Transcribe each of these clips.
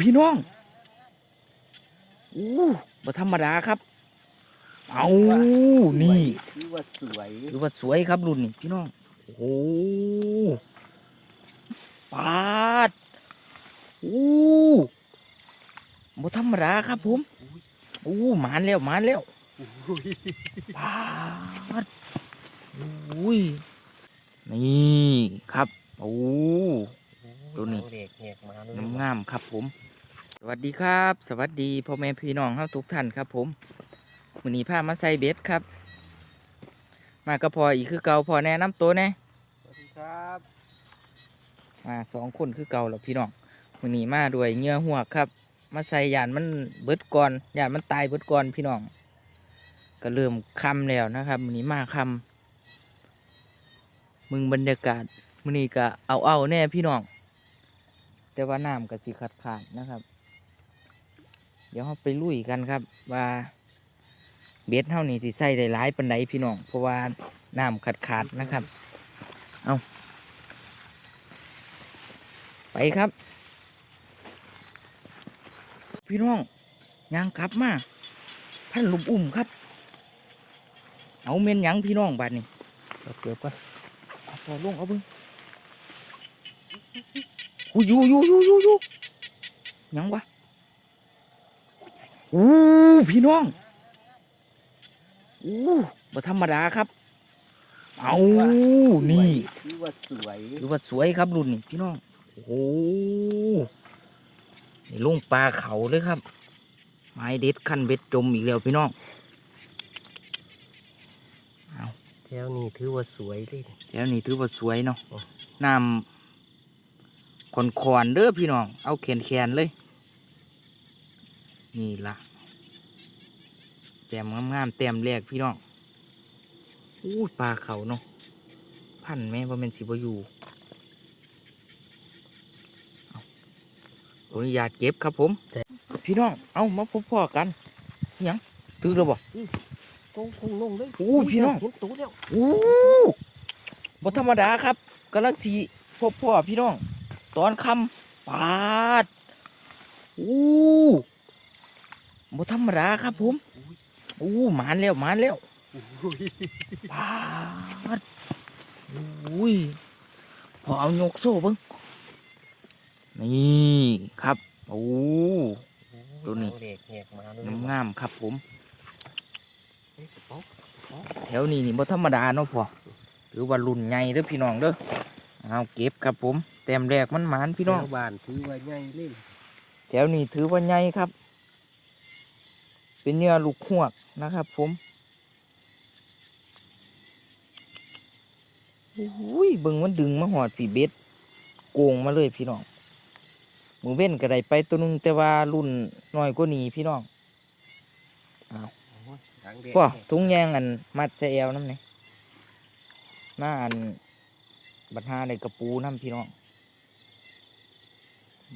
พี่น้องอู้บ่ธรรมดาครับ เอานี่ถือว่าสวยถือว่าสวยครับรุ่นนี้พี่น้อง โอ้โหปาดอู้บ่ธรรมดาครับผมอู้หมานแล้วหมานแล้วอุ้ยปาดอุ้ยนี่ครับ โอ้ตัวนี้เด็กแหกมาเลยงามงามๆครับผมส วัสดีครับ สวัสดีพ่อแม่พี่น้องเฮาทุกท่านครับ ผมมื้อนี้พามาใส่เบ็ดครับ มาก็พออีกคือเก่าพอแนะนำตัวแน่สวัสดีครับมาสองคนคือเก่าแล้วพี่น้องมื้อนี้มาด้วยเหงื่อหัวกครับ มาใส่ยานมันเบิดก่อนยานมันตายเบิดก่อนพี่น้อง ก็เริ่มค่ำแล้วนะครับมื้อนี้มาค่ำมึงบรรยากาศมื้อนี้ก็เอาเอาๆแน่พี่น้อง แต่ว่าน้ำก็สิขาดขาดๆนะครับ เดี๋ยวเราไปลุยกันครับว่าเบ็ดเท่านี้สิใส่ได้หลายปันไดพี่น้อง เพราะว่าน้ำขาดขาดๆนะครับ เอาไปครับ พี่น้องยางกลับมาพันลุมอุ่มครับ เอาเมนหยังพี่น้องบาดนี้เราเก็บก่อนเอาพอลงเอาเบึงอู้อยู่อยู่อยู่อยู่อยู่หยังวะ อู้พี่น้องอู้บ่ธรรมดาครับ เอานี่ถือว่าสวยถือว่าสวยครับรุ่นนี้พี่น้องโอ้โหนี่ลงปลาเขาเลยครับ ไม้เด็ดขั้นเบ็ดจมอีกแล้วพี่น้องแถวนี้ถือว่าสวยเลยแล้วนี่ถือว่าสวยเนาะน้ำคอนๆเด้อพี่น้อง เอาแขนแขนๆเลย นี่ละแต้มงามๆแต้มแรกพี่น้องอู้ยปลาเขาเนาะพันแม่ว่าเป็นสิบอยู่เอาขออนุญาตเก็บครับผม พี่น้อง เอามาพบพ่อกันหยังถือแล้วบ่ตรงคงลงเลยโอ้ยพี่น้องเห็นตัวแล้วอู้บ่ธรรมดาครับกำลังสีพบพ่อพี่น้อง ตอนคำปาดอู้ บ่ธรรมดาครับผมอู้หมานแล้วหมานแล้วอุ้ยปาดอุ้ยพอเอายกโซ่เบิ้งนี่ครับโอ้ตัวนี้เด็กแหกมาเลยงามงามๆครับผมเฮ้ยกระเป๋าแถวนี้นี่บ่ธรรมดาเนาะพ่อถือว่ารุ่นใหญ่เด้อพี่น้องเด้อเอาเก็บครับผม แต้มแรกมันหมานพี่น้องแถวบ้านถือว่าใหญ่เลยแถวนี้ถือว่าใหญ่ครับ เป็นเนื้อลูกหวกนะครับ ผมอุ้ยเบิ่งมันดึงมาหอดฝีเบ็ดโกงมาเลยพี่น้องหมูเว้นก็ได้ไปตัวหนึงแต่ว่ารุ่นน้อยกว่านี้พี่น้องทางแดงพ่อทุงแยงอันมัดใส่เอวน้ำนี่มาอันบัดหาได้กระปูน้ำพี่น้อง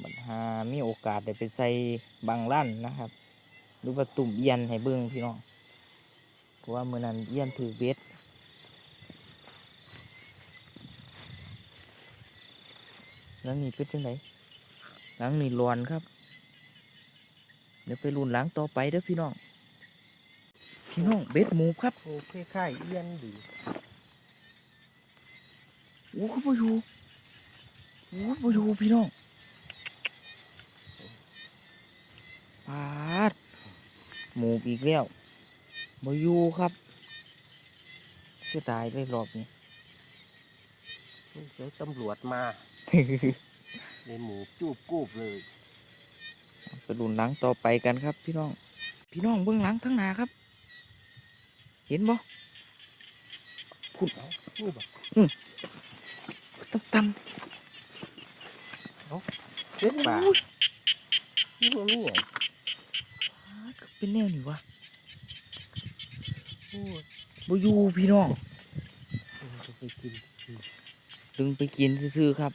บัดหามีโอกาสได้ไปใส่บางลั่นนะครับห รือว่าตุ่มเอียนให้เบิ่งพี่น้องเพราะว่ามื่อนั้นเอียนถือเบ็ดแล้วนี่เป็นจังไดหลังนี่รอนครับ เดี๋ยวไปรุ่นหลังต่อไปเด้อพี่น้อง พี่น้องเบ็ดหมูครับ โอ้คล้ายๆเอียนดีโอ้เขาไปอยู่โอ้ไปอยู่พี่น้องปาด หมูอีกแล้วมาอยู่ครับเสียดายเลยรอบนี้เจอตำรวจมาในหมูจูบกูบเลยไปดุนหลังต่อไปกันครับ พี่น้อง พี่น้องเบื้องหลังทั้งหนาครับ เห็นบ่คุณนี่บอกตั้มตั้มเล็ดป่านี่มันนี่อะ เป็นแนวนี่วะโอ้ยบ่อยู่พี่น้องมันจะไปกินดึงไปกินซื่อๆครับ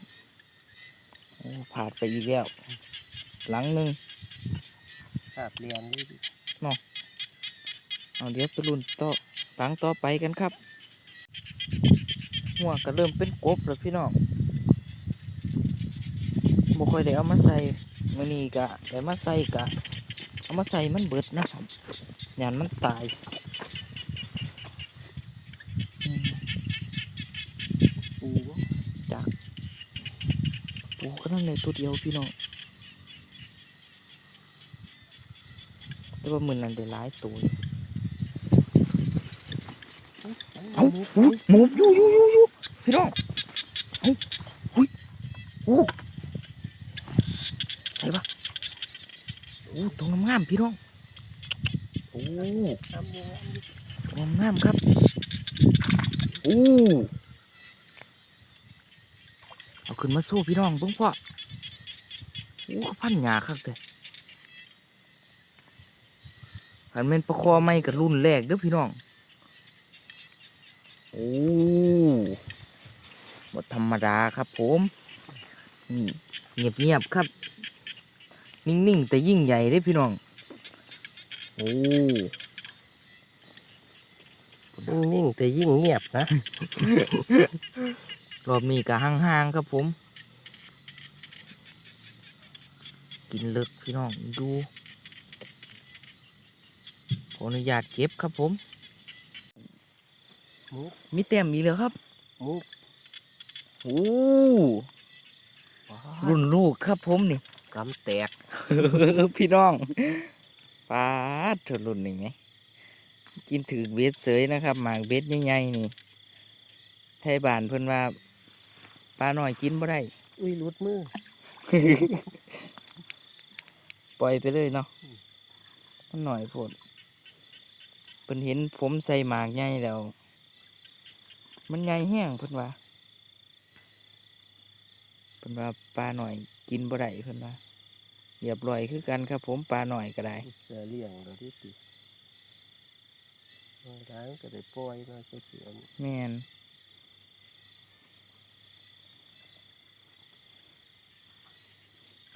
โอ้ผ่านไปอีกแล้วหลังหนึ่งภาพเรียนนี่ดิเอาเดี๋ยวไปรุ่นต่อหลังต่อไปกันครับ หัวก็เริ่มเป็นกบแล้วพี่น้องบ่ค่อยได้เอามาใส่มื่อนี้ก็ได้มาใส่กะ เอามาใส่มันเบิดนะครับยานมันตายอืมปูบ่ปูก็นั่นเลยตัวเดียวพี่น้องแต่ว่ามือนั้นได้หลายตัวเอาอุ้ยหมูอยู่อยู่อยู่อยู่พี่น้องเอ้าอุ้ยโอ้ใส่ปะโอ้ตรงงามๆพี่น้อง โอ้ทำยังไงตรงงามๆครับ โอ้เอาขึ้นมาสู้พี่น้องเบิ่งพ่อโอ้เขาพันหยาคักเลยขันเป็นประคอไม่กับรุ่นแรกเด้อพี่น้อง โอ้บธรรมดาครับผม นี่เงียบเงียบๆครับ นิ่งๆ แต่ยิ่งใหญ่เด้อพี่น้อง โอ้นิ่งๆแต่ยิ่งเงียบนะ รอบนี้ก็ห่างๆครับผม กินเลิกพี่น้องดูขออนุญาตเก็บครับผมหมูมีแต้มอีกแล้วครับหมูโอ้รุ่นลูกครับผมนี่ กำแตก พี่น้องปาดเถอะรุ่นนี่ไงกินถือเบสเสยนะครับ หมากเบสใหญ่ๆนี่ไทยบ้านเพิ่นว่าปลาหน่อยกินบ่ได้ อุ้ยรุดมือ ปล่อยไปเลยเนาะมันหน่อยโพดเพิ่นเห็นผมใส่หมากใหญ่แล้ว มันใหญ่แห้งเพิ่นว่าเพิ่นว่าปลาหน่อย กินบ่ได้เพิ่นว่าเรียบร้อยคือกันครับ ผมปลาหน่อยก็ได้เสือเลี้ยงเราที่ติบางครั้งก็ได้ปล่อยมาเสือแม่น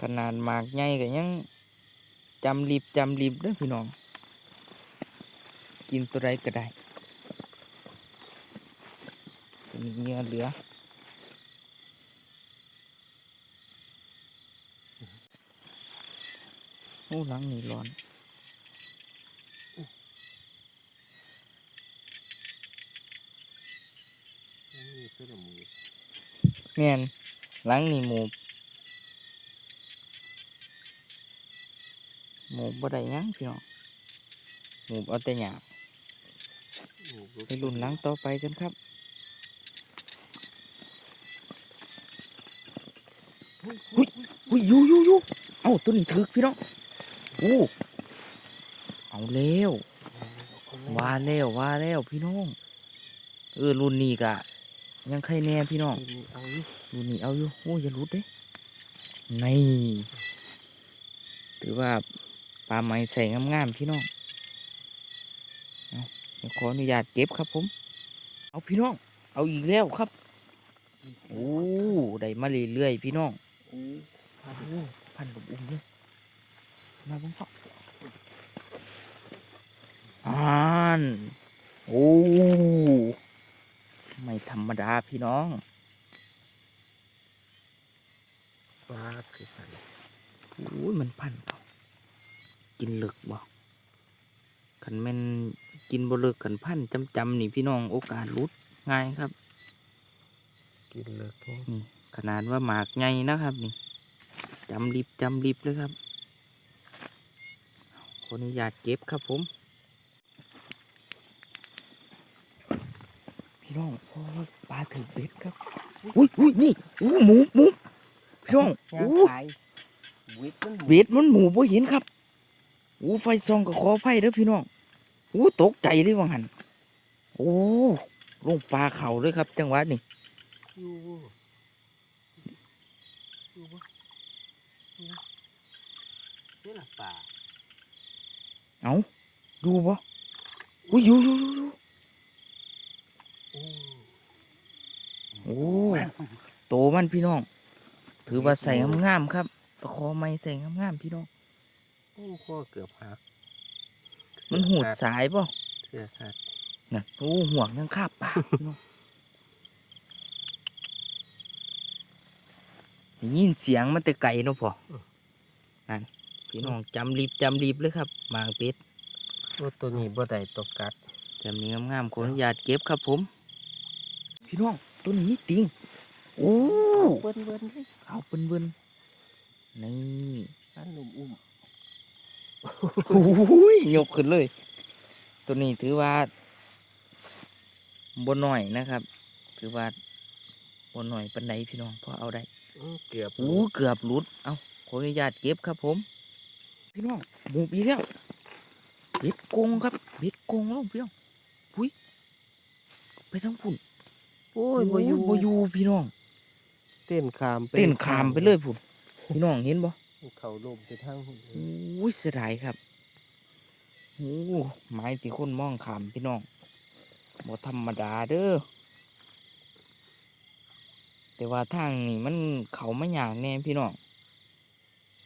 ขนาดหมากใหญ่ก็ยังจำริบจำริบเด้อพี่น้อง กินตัวใดก็ได้มีเนื้อเหลือ โอ้หลังนี่ร้อนนี่คือหมูแม่นหลังนี่หมูหมูบ่ได้ยังพี่น้องหมูเอาแต่หยาไปรุ่นหลังต่อไปกันครับอุ้ยอุ้ยยูยูยูเอ้าตัวนี้ถึกพี่น้อง อ้เอาแล้วว่าแล้วว่าแล้วพี่น้อง เออรุ่นนี้กะ ยังใครแน่พี่น้องเอาอีกรุ่นนี้เอาอยู่โอ้ยอย่าหลุดเด้นี่ถือว่าปลาไหมใส่งามๆพี่น้องเอาเดี๋ยวขออนุญาตเก็บครับผม เอาพี่น้อง เอาอีกแล้วครับโอ้ได้มาเรื่อยๆพี่น้องโอ้โอ้พันกับอุ้มเลย มาบ้างพ่ออ่านโอ้ไม่ธรรมดาพี่น้องปลาคือสันโอ้ยมันพันเขากินเลึกบ่ขันแม่นกินบ่เลิกขันพันจำจำๆนี่พี่น้องโอกาสหลุดง่ายครับ กินเลิกแห้งนี่ขนาดว่าหมากไงนะครับนี่จำริบจำริบเลยครับ ขออนุญาตเก็บครับผม พี่น้องพอปลาถือเบ็ดครับ อุ้ยอุ้ยนี่อู้หมูหมูพี่น้องย่างอู้ขายวิทย์มันหมูเบ็ดมันหมูบ่เห็นครับอู้ไฟซองกับขอไฟเด้อพี่น้องอู้ตกใจเลยว่าหันโอ้ลงปลาเข่าเลยครับ จังหวะนี่อยู่อยู่บ่อยู่นี่ล่ะป่า เอาดูบ่อุ้ยอยู่อยู่อยู่อยู่โอ้โอ้โตมันพี่น้อง ถือว่าใส่งามๆครับประคอไม่ใส่งามๆพี่น้องโอ้ข้อเกือบหักมันหูดขาสายป่ะเสือขาดน่ะโอ้ห่วงยังคาบปากพี่น้องได้ยินเสียงมันแต่ไกลเนาะพ่อนั่น พี่น้องจำรีบจำรีบเลยครับหมางเป็ดโอ้ตัวนี้บ่ได้ตัวกัดแถมนี้งามๆขออนุญาตเก็บครับผม พี่น้องตัวนี้มีติงโอ้เบิ้นเบิ้นเลยขาวเป็นเบิ้นนี่อันนุ่มอุ้มโอ้ยยกขึ้นเลย ตัวนี้ถือว่าบนหน่อยนะครับ ถือว่าบนหน่อยปันไดพี่น้องพอเอาได้อื้อเกือบโอ้เกือบหลุด เอาขออนุญาตเก็บครับผม พี่น้องหมูปีแล้วเบ็ดกงครับเบ็ดกงแล้วพี่น้องพุยไปทั้งพุ่นโอ้ยบ่อยู่บ่อยู่พี่น้อง เต้นขามไปเต้นขามไปเลยพุ่นพี่น้องเห็นบ่เขาลมไปทางหุ่นโอ้ยเสียดายครับโอ้ไม้ที่คนมองขามพี่น้องบ่ธรรมดาเด้อแต่ว่าทางนี่มันเขาไม่อย่างแน่พี่น้อง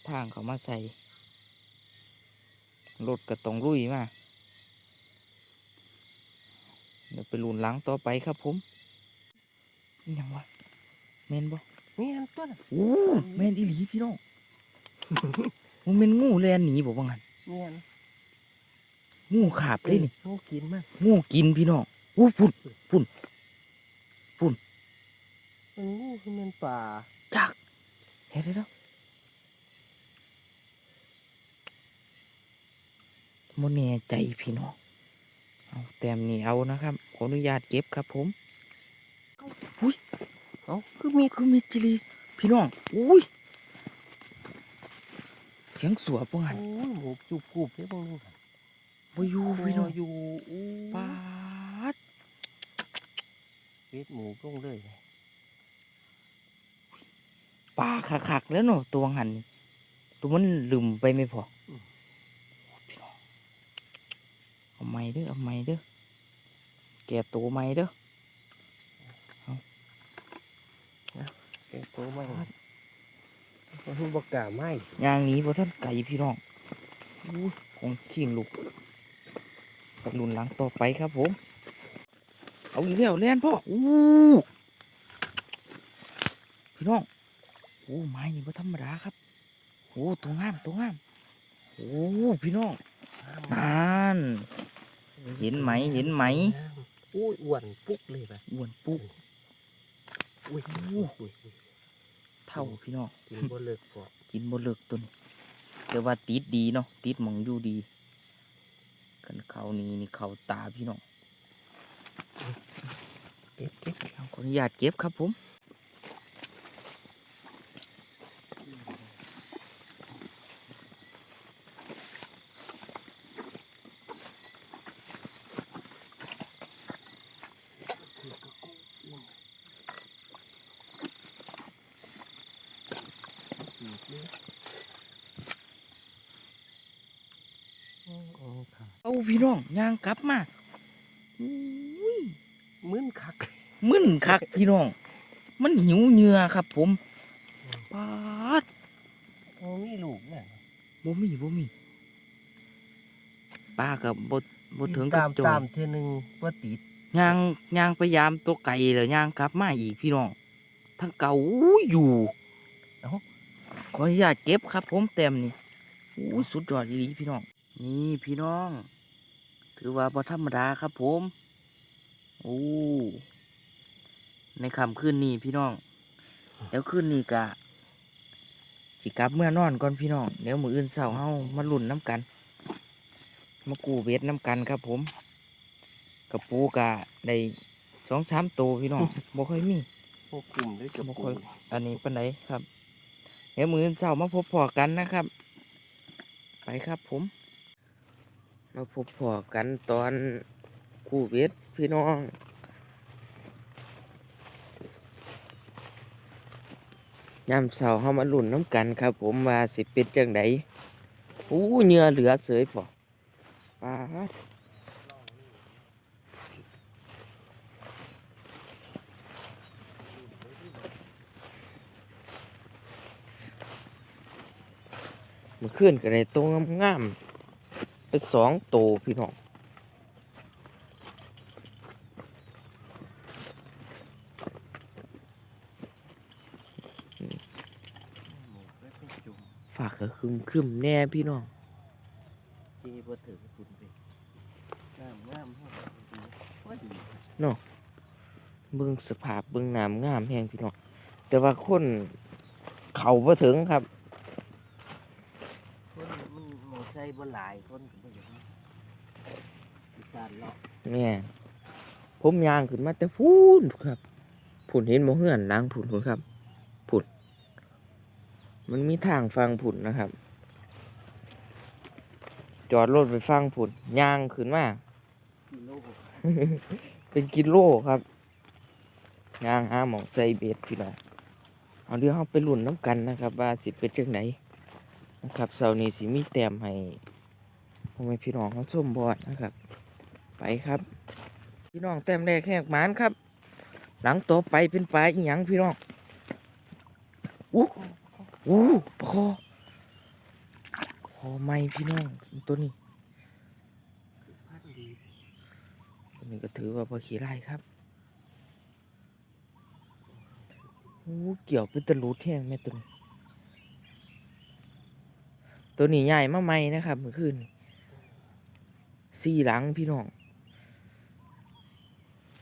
ทางเขามาใส่ รถก็ต้องลุยมาเดี๋ยวไปลุนหล้างต่อไปครับผมนี่ยังวะเมนบ่นี่อันตัวน่ะโอ้แมนอีหลีพี่น้องมันเป็นงูแลนหนีบอกว่างั้นนี่อันงูขาบเลยนี่งูกินมั้ยงูกินพี่น้องอู้พุ่นมันงูคือมันป่าจักเห็นได้แล้ว โมแน่ใจพี่น้องเอาแต้มนี่เอานะครับ ขออนุญาตเก็บครับผมเอ้าคือมีคือมีจิลีพี่น้องอุ้ยเสียงสัวปงหันโอ้ยหมูจุบกุบได้บ้างลูกบ่อยู่พี่น้องอยู่อู้ปาดเบ็ดหมูลงเลยปลาคักๆแล้วเนาะตัวหันนี่ตัวมันลืมไปไม่พออพี่น้อง เอาไม้เด้อเอาไม้เด้อแก่ตัวไม้เด้อเก็บตัวไม่มันบกกล้าไม่ยางหนี้พอท่านไก่พี่น้องอู้ของขิงลูกกระลุนหลังต่อไปครับผม เอาอีกแล้วเล่นพ่ออู้พี่น้องโอ้ไม้นี่บ่ธรรมดาครับโอ้ตัวงามตัวงามโอ้พี่น้องนั่น เห็นไหมเห็นไหมอุ้ยอ้วนปุ๊กเลยแบบอ้วนปุ๊กอุ้ยโอ้อุ้ยอุ้ยเท่าพี่น้องกินบ่เลิกพอกินบ่เลิกตัวนี้แต่ว่าติดดีเนาะติดหมองอยู่ดี กันเขานี่นี่เขาตาพี่น้องเก็บเก็บเอาขออนุญาตเก็บครับผมเอาพี่น้องย่าง กลับมาอุ้ยมึนคักมึนคักพี่น้อง มันหิวเหงื่อครับ ผมปาดโอ้มีลูกเนี่ยบ่มีบ่มีป้ากับบดบดถึงกัตาบมโจตามมเทอนึงว่าติดย่างย่างไปยามตัวไก่แล้วย่างกลับมาอีกพี่น้องทั้งเก่าอู้อยู่เอ้าขออนุญาตเก็บครับ ผมเต็มนี่อู้สุดยอดอีหลีพี่น้อง นี่พี่น้อง ถือว่าบ่ธรรมดาครับผมโอ้ในค่ำคืนนี้พี่น้อง แล้วคืนนี้กะสิกลับเมื่อนอนก่อนพี่น้องเดี๋ยวมืออื่นเสาร์เฮามาลุ่นน้ำกัน มากูเวทน้ำกันครับผมกระปูกะได้สองสามตัวพี่น้องบ่ค่อยมีพวกกลุ่มด้วยกับบ่ปูค่อยอันนี้ปันไดครับ เดี๋ยวมืออื่นเสาร์มาพบพอกันนะครับ ไปครับผม มาพบพอกันตอนกูเวทพี่น้องยามเสาเฮามาลุ่นน้ำกันครับ ผมว่าสิเป็นจังไดอู้เหงื่อเหลือเสยพอปาดเมื่อคืนก็ได้ตัวงามๆ เป็นสองโตวพี่น้องฝากเถอะคึมคึมๆแน่พี่น้องเจีบ่ถึงคุณไปงามงามๆให้ดูว่าดีเบิ่งสภาพเบิ่งน้ำงามแฮงพี่น้องแต่ว่าคนเขาบ่ถึงครับ คนมันหมดใจบ่หลายคนก็บ่อย่างนี้อี สานเลาะแม่ผมยางขึ้นมาแต่พูนครับผุนเห็นบ่เฮือนล้างผุนพุ่นครับผุนมันมีทางฟังผุนนะครับ จอดรถไปฟังผุนยางขึ้นมากเป็นกิโลครับยางหาหมองใส่เบ็ดพี่น้องเอาเดี๋ยวเราไปลุ่นน้ำกันนะครับ ว่าสิเป็นจังไหนนะครับเสาร์นี้สิมีแต้มให้พ่อแม่พี่น้องเขาส้มบอดนะครับ ไปครับ พี่น้องแต้มแรกแหกหมานครับ หลังต่อไปเป็นปลาอีหยังพี่น้องอู้อู้ปลาคอคอไม่พี่น้องตัวนี้ตัวนี้ก็ถือว่าปลาขี้ไร่ครับอู้เกี่ยวเป็นตะลุดแห้งแม่ตัวนี้ตัวนี้ใหญ่มากไหมนะครับเมื่อคืนสี่หลังพี่น้อง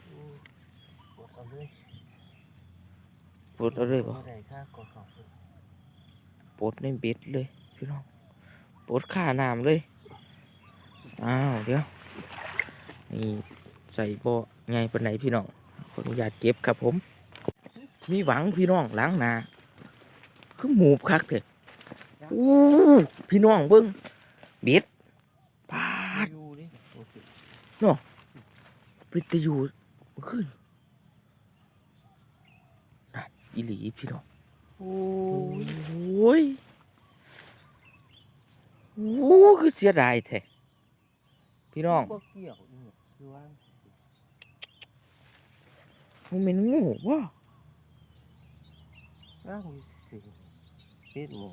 อืมหมดเอาเลย ปลดเอาเลยปะบ่ได้ค่าก็เขาปลดในเบ็ดเลยพี่น้องปลดข่าน้ำเลยอ้าวเดี๋ยวนี่ใส่บ่อไงปานไหนพี่น้องขออนุญาตเก็บครับผม มีหวังพี่น้องล้างหนาคือหมูบคักเถอะอู้พี่น้องเบิ้งเบ็ดปาดอยู่ดิโอเคปิดจะอยู่เมื่อคืนนั่น อีหลีพี่น้องโอ้โอ้ยโอ้คือเสียดายแท้พี่น้องบ่เกี่ยวนี่คือว่ามันเป็นงูวะร่างมีสิ่งเฮ็ดหมู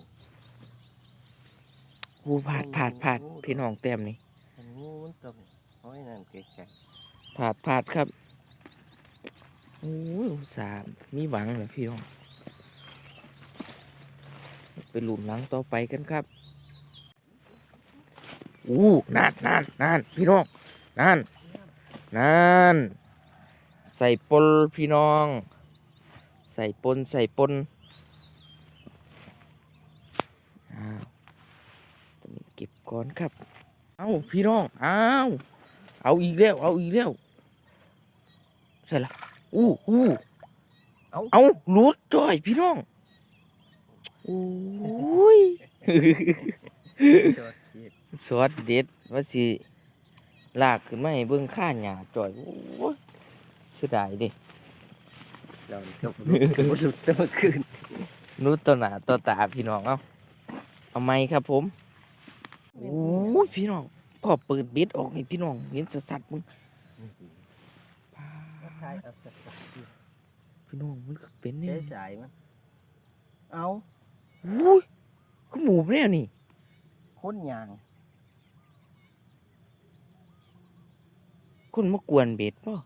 กูผาดผาดผาดพี่น้องแต้มนี่มันงูมันต้องห้อยนั่นไกลผาดผาดครับ โอ้ยสาห์มีหวังเลยพี่น้องไปหลุมหลังต่อไปกันครับอู้นานนานนานพี่น้องนานนานใส่ปนพี่น้อง ใส่ปนใส่ปนอ้าวเก็บก่อนครับ เอาพี่น้อง เอาเอาอีกแล้ว เอาอีกแล้ว ใช่ละ อู้อู้ๆเอาเอาหลุดจ้อย พี่น้องโอ้ยจอดเฮ็ดสวัสดเด็ดว่าสิลากขึ้นมาให้เบิ่งข้าหยาจ่อยโอ้ยเสียดายเดิเรานี่ก็บ่รู้ก็บ่รู้แต่เมื่อคืนนุต่อหน้าต่อตาพี่น้องเอาเอาไหมครับผมโอ้ยพี่น้องก็เปิดเบ็ดออกให้พี่น้องเห็นสัดๆมึงก็ทายเอาสักๆดิพี่น้องมันก็เป็นใช้เนี่ยสายมัน เอาโอ้ยก็หมูแน่นี่คนยางคนมากวนเบ็ดป่ะ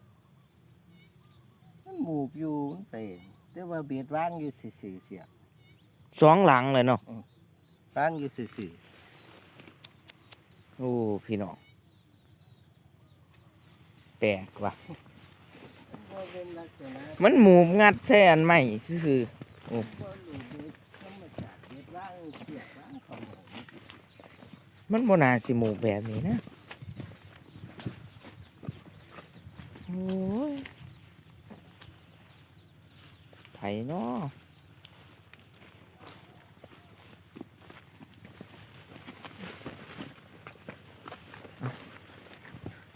มันหมูบอยู่มันไปแต่ว่าเบียดว่างอยู่ซื่อๆเสียสองหลังเลยเนาะว่างอยู่ซื่อโอ้พี่น้องแปลกว่ะ มันหมูงัดแซ่นใหม่ซื่อบ่รู้เบียดธรรมชาติเบียดว่างเสียว่างเขาหมูๆมันบนาสิหมูแบบนี้นะโอ้ยไผ่เนาะ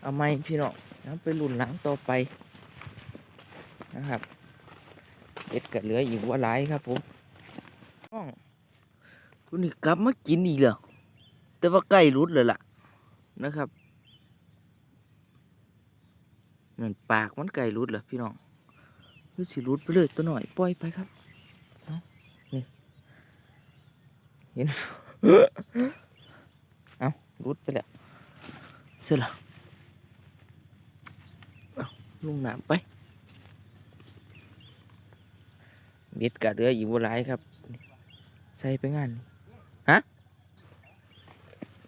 เอาไหมพี่น้องแล้วไปรุ่นหลังต่อไป นะครับเอ็ดก็เหลืออีกว่าหลายครับผมน้องคุณนี่กลับมากินอีกแล้วแต่ว่าใกล้รุดเลยล่ะนะครับนั่นปากมันใกล้รุดแล้วพี่น้องคือสิรุดไปเลยตัวหน่อยปล่อยไปครับเอานี่เห็นเอารุดไปแล้วเสร็จแล้วเอาลงน้ำไป เบ็ดกะเรืออีกบัหลายครับ ใส่ไปงานนี่ฮะ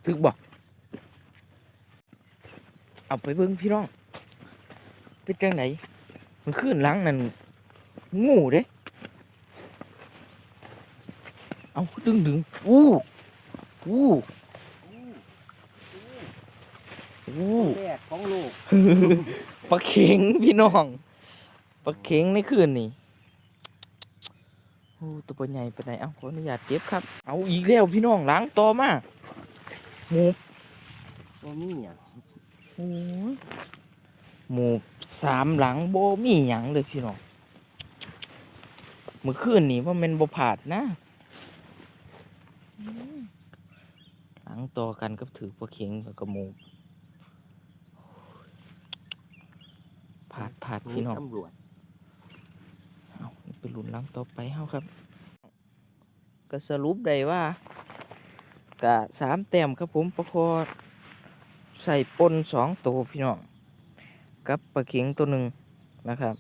ถึกบอกเอาไปเบิ่งพี่น้องเป็นจังไหนมันขึ้นหลังนั่นงูเด้เอาดึงดึงอู้อู้อู้แรกของโลกปลาเข็งพี่น้องปลาเข็งในคืนนี่ โอ้ตัวปลาใหญ่ไปไหนเอาขออนุญาตเก็บครับ เอาอีกแล้วพี่น้องล้างต่อมาหมูบ่มีหยังโอ้ยหมูสามหลังโบมีหยังเลยพี่น้องเมื่อคืนนี่ว่ามันบ่ผาดนะอืมหลังต่อกันกับถือปลาเข็งกับกระหมูผาดผาดพี่น้องตำรวจ เอาไปลุ้นลังต่อไปเฮาครับ ก็สรุปได้ว่ากะสามแต้มครับผมประคอใส่ปนสองตัวพี่น้องกับปลาเข็งตัวหนึ่งนะครับ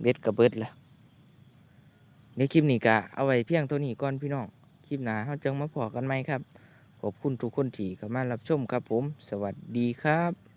เบ็ดกับเบิดละในคลิปนี้กะเอาไว้เพียงตัวนี้ก่อนพี่น้องคลิปหน้าเราจังมาพอกันไหมครับ ขอบคุณทุกคนที่เข้ามารับชมครับผม สวัสดีครับ